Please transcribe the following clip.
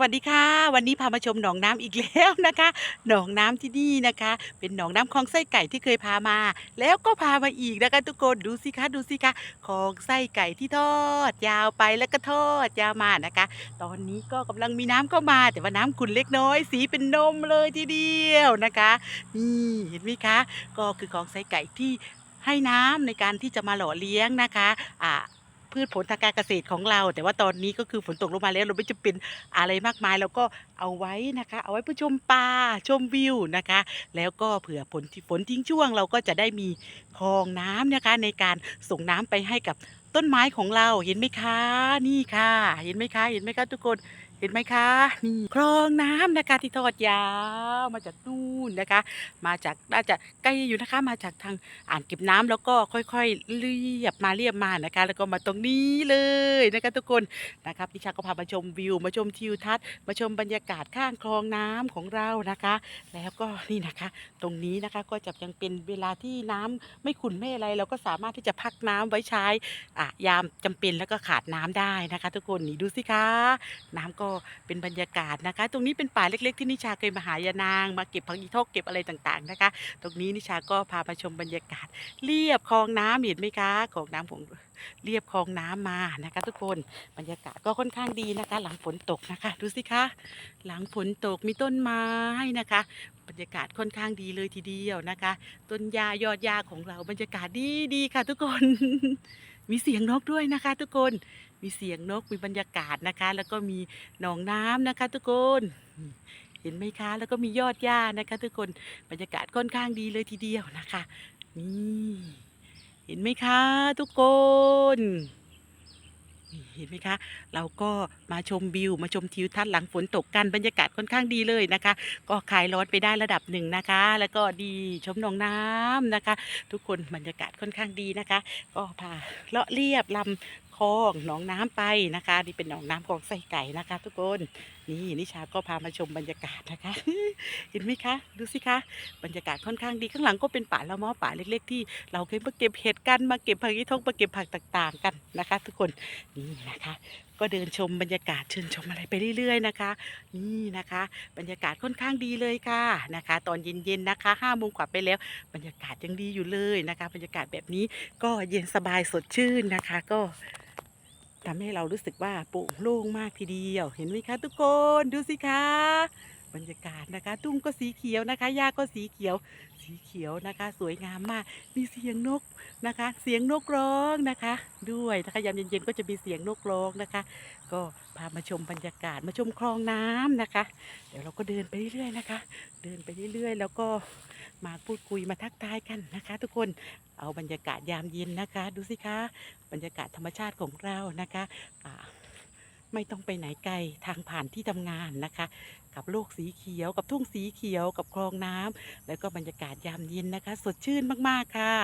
วัสดีค่ะ วันนี้พามาชมหนองน้ำอีกแล้วนะคะ หนองน้ำที่นี่นะคะ เป็นหนองน้ำคลองไส้ไก่ที่เคยพามา แล้วก็พามาอีกนะคะทุกคนดูสิคะดูสิคะคลองไส้ไก่ที่ทอด ยาวไปแล้วก็ทอดยาวมานะคะ ตอนนี้ก็กำลังมีน้ำเข้ามา แต่ว่าน้ำขุ่นเล็กน้อย สีเป็นนมเลยทีเดียวนะคะนี่เห็นไหมคะ ก็คือคลองไส้ไก่ที่ให้น้ำในการที่จะมาหล่อเลี้ยงนะคะอ่า พืชผลทางการเกษตรของเรา แต่ว่าตอนนี้ก็คือฝนตกลงมาแล้วเราไม่จะเป็นอะไรมากมายเราก็เอาไว้นะคะ เอาไว้เพื่อชมป่าชมวิวนะคะ แล้วก็เผื่อฝนฝนทิ้งช่วงเราก็จะได้มีคลองน้ำนะคะในการส่งน้ำไปให้กับ ต้นไม้ของเราเห็นไหมคะ นี่ค่ะ เห็นไหมคะ เห็นไหมคะทุกคนเห็นไหมคะนี่คลองน้ำนะคะที่ทอดยาวมาจากนู่นนะคะ มาจากน่าจะใกล้อยู่นะคะ มาจากทางอ่างเก็บน้ำแล้วก็ค่อยๆเรียบมาเรียบมานะคะ แล้วก็มาตรงนี้เลยนะคะทุกคนนะครับดิฉันก็พามาชมวิว มาชมทิวทัศน์มาชมบรรยากาศข้างคลองน้ำของเรานะคะ แล้วก็นี่นะคะ ตรงนี้นะคะก็จะยังเป็นเวลาที่น้ำไม่ขุ่นไม่อะไรเราก็สามารถที่จะพักน้ำไว้ใช้อ่าะยามจำเป็นแล้วก็ขาดน้ำได้นะคะ ทุกคนนี่ดูสิคะน้ำก็เป็นบรรยากาศนะคะ ตรงนี้เป็นป่าเล็ก ๆ ที่นิชาเคยมาหายานางมาเก็บผักอีทกเก็บอะไรต่างๆนะคะ ตรงนี้นิชาก็พามาชมบรรยากาศ เรียบคลองน้ำเห็นไหมคะคลองน้ำของเรียบคลองน้ำมานะคะ ทุกคนบรรยากาศก็ค่อนข้างดีนะคะ หลังฝนตกนะคะ ดูสิคะ หลังฝนตกมีต้นไม้นะคะ บรรยากาศค่อนข้างดีเลยทีเดียวนะคะ ต้นหญ้ายอดหญ้าของเราบรรยากาศดีดีค่ะ ทุกคน มีเสียงนกด้วยนะคะ ทุกคน มีเสียงนก มีบรรยากาศนะคะ แล้วก็มีหนองน้ำนะคะ ทุกคน เห็นไหมคะ แล้วก็มียอดหญ้านะคะ ทุกคน บรรยากาศค่อนข้างดีเลยทีเดียวนะคะ นี่ เห็นไหมคะ ทุกคน เห็นไหมคะ เราก็มาชมวิว มาชมทิวทัศน์หลังฝนตกกันบรรยากาศค่อนข้างดีเลยนะคะ ก็คลายร้อนไปได้ระดับหนึ่งนะคะ แล้วก็ดีชมหนองน้ำนะคะ ทุกคนบรรยากาศค่อนข้างดีนะคะ ก็พาเลาะเรียบลำ คลองหนองน้ำไปนะคะนี่เป็นหนองน้ำของไส้ไก่นะคะ ทุกคนนี่นิชาก็พามาชมบรรยากาศนะคะ เห็นไหมคะ ดูสิคะ บรรยากาศค่อนข้างดีข้างหลังก็เป็นป่าละม้อป่าเล็ก ๆ ที่เราเคยมาเก็บเห็ดกันมาเก็บผักอีทงมาเก็บผักต่าง ๆ กันนะคะ ทุกคนนี่นะคะ ก็เดินชมบรรยากาศเชิญชมอะไรไปเรื่อย ๆ นะคะ นี่นะคะ บรรยากาศค่อนข้างดีเลยค่ะนะคะ ตอนเย็นๆนะคะห้าโมงกว่าไปแล้ว บรรยากาศยังดีอยู่เลยนะคะ บรรยากาศแบบนี้ก็เย็นสบายสดชื่นนะคะ ก็ ทำให้เรารู้สึกว่าโปร่งโล่งมากทีเดียว เห็นไหมคะทุกคนดูสิคะ บรรยากาศนะคะ ตุ้งก็สีเขียวนะคะหญ้าก็สีเขียว สีเขียวนะคะ สวยงามมาก มีเสียงนกนะคะ เสียงนกร้องนะคะ ด้วยนะคะยามเย็นๆก็จะมีเสียงนกร้องนะคะ ก็พามาชมบรรยากาศมาชมคลองน้ำนะคะ เดี๋ยวเราก็เดินไปเรื่อยๆนะคะ เดินไปเรื่อยๆ แล้วก็มาพูดคุยมาทักทายกันนะคะ ทุกคนเอาบรรยากาศยามเย็นนะคะ ดูสิคะ บรรยากาศธรรมชาติของเรานะคะอ่า ไม่ต้องไปไหนไกลทางผ่านที่ทำงานนะคะ กับโลกสีเขียวกับทุ่งสีเขียวกับคลองน้ำแล้วก็บรรยากาศยามเย็นนะคะ สดชื่นมากๆค่ะ